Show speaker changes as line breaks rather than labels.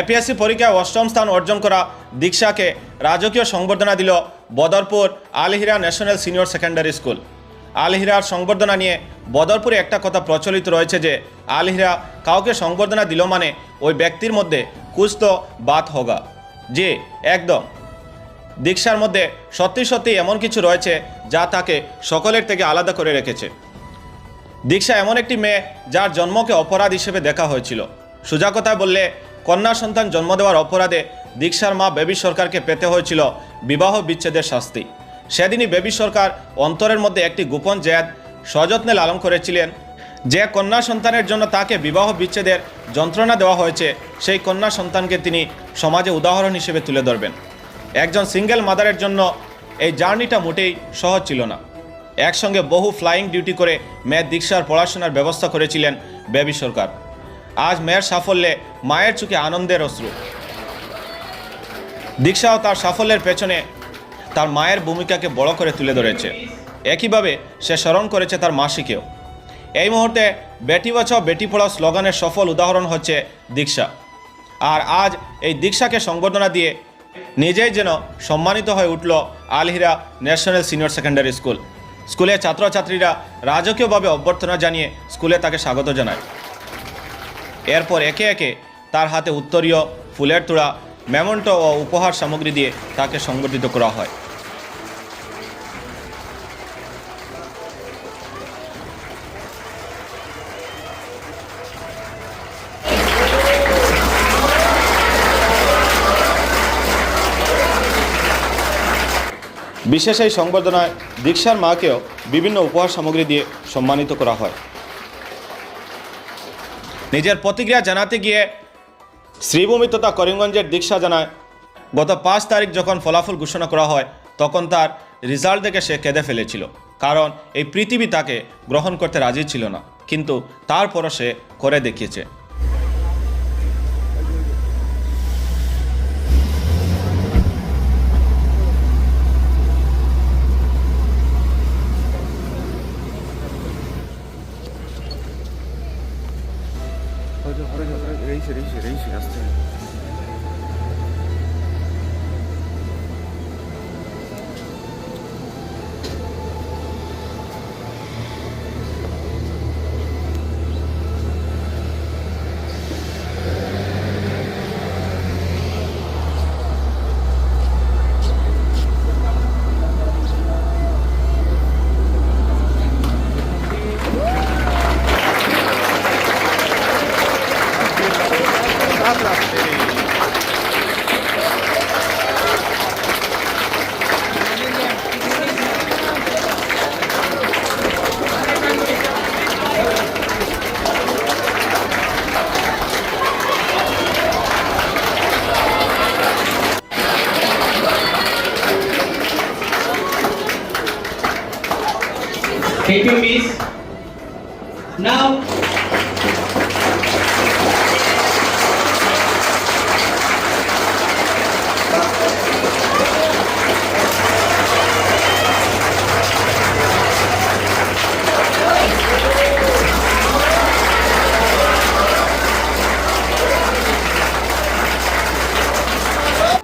APS-C পরীক্ষায় অষ্টম স্থান অর্জন করা দীক্ষাকে রাজকীয় সংবর্ধনা দিল Badarpur Alhira national senior secondary school. আলহিরার সংবর্ধনা নিয়ে বদরপুরে একটা কথা প্রচলিত রয়েছে যে, আলহিরা কাউকে সংবর্ধনা দিল মানে ওই ব্যক্তির মধ্যে কুস্ত বাত হোগা যে, একদম। দীক্ষার মধ্যে সত্যি সত্যি এমন কিছু রয়েছে যা তাকে সকলের থেকে আলাদা করে রেখেছে। দীক্ষা এমন একটি মেয়ে যার জন্মকে অপরাধ হিসেবে দেখা হয়েছিল। সোজা কথায় বললে কন্যা সন্তান জন্ম দেওয়ার অপরাধে দীক্ষার মা বেবি সরকারকে পেতে হয়েছিল বিবাহ বিচ্ছেদের শাস্তি। সেদিনই বেবি সরকার অন্তরের মধ্যে একটি গোপন জেদ সযত্নে লালন করেছিলেন। যে কন্যা সন্তানের জন্য তাকে বিবাহ বিচ্ছেদের যন্ত্রণা দেওয়া হয়েছে, সেই কন্যা সন্তানকে তিনি সমাজে উদাহরণ হিসেবে তুলে ধরবেন। একজন সিঙ্গেল মাদারের জন্য এই জার্নিটা মোটেই সহজ ছিল না। একসঙ্গে বহু ফ্লাইং ডিউটি করে মেয়ে দীক্ষার পড়াশোনার ব্যবস্থা করেছিলেন বেবি সরকার। আজ মেয়ের সাফল্যে মায়ের চোখে আনন্দের অশ্রু। দীক্ষাও তার সাফল্যের পেছনে তার মায়ের ভূমিকাকে বড় করে তুলে ধরেছে। একইভাবে সে স্মরণ করেছে তার মাসিকেও। এই মুহূর্তে বেটি বাঁচাও, বেটি পড়াও স্লোগানের সফল উদাহরণ হচ্ছে দীক্ষা। আর আজ এই দীক্ষাকে সংবর্ধনা দিয়ে নিজেই যেন সম্মানিত হয়ে উঠল Alhira national senior secondary school. স্কুলের ছাত্রছাত্রীরা রাজকীয়ভাবে অভ্যর্থনা জানিয়ে স্কুলে তাকে স্বাগত জানায়। এরপর একে একে তার হাতে উত্তরীয় ফুলের তোড়া, মেমন্টো ও উপহার সামগ্রী দিয়ে তাকে সংগঠিত করা হয়। বিশেষ এই সংবর্ধনায় দীক্ষার মাকেও বিভিন্ন উপহার সামগ্রী দিয়ে সম্মানিত করা হয়। নিজের প্রতিক্রিয়া জানাতে গিয়ে শ্রীভূমি তথা করিমগঞ্জের দীক্ষা জানায়। গত পাঁচ তারিখ যখন ফলাফল ঘোষণা করা হয়, তখন তার রেজাল্ট দেখে সে কেঁদে ফেলেছিল। কারণ এই পৃথিবী তাকে গ্রহণ করতে রাজি ছিল না। কিন্তু তারপরও সে করে দেখিয়েছে।
reiche, reiche, reiche erste.
Thank you, Miss. Now,